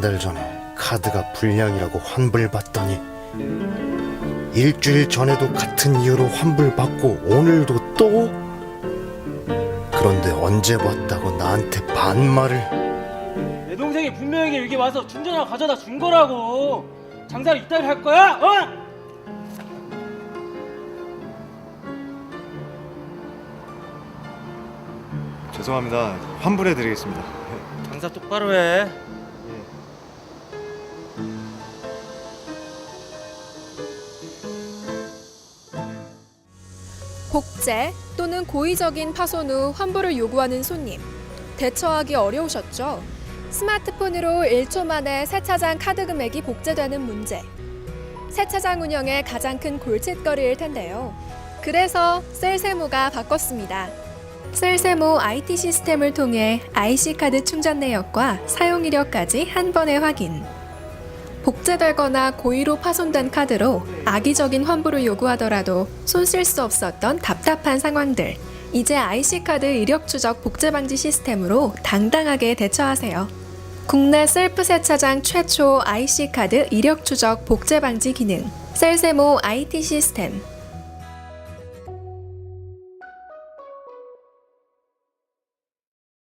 달 전에 카드가 불량이라고 환불받더니 일주일 전에도 같은 이유로 환불받고 오늘도 또 그런데 언제 봤다고 나한테 반말을 내 동생이 분명히 여기 와서 충전화 가져다 준 거라고 장사를 이따위 할 거야? 어? 죄송합니다. 환불해 드리겠습니다. 장사 똑바로 해 복제 또는 고의적인 파손 후 환불을 요구하는 손님. 대처하기 어려우셨죠? 스마트폰으로 1초 만에 세차장 카드 금액이 복제되는 문제. 세차장 운영의 가장 큰 골칫거리일 텐데요. 그래서 셀세모가 바꿨습니다. 셀세모 IT 시스템을 통해 IC 카드 충전 내역과 사용 이력까지 한 번에 확인. 복제되거나 고의로 파손된 카드로 악의적인 환불을 요구하더라도 손쓸 수 없었던 답답한 상황들. 이제 IC카드 이력 추적 복제 방지 시스템으로 당당하게 대처하세요. 국내 셀프 세차장 최초 IC카드 이력 추적 복제 방지 기능. 셀세모 IT 시스템.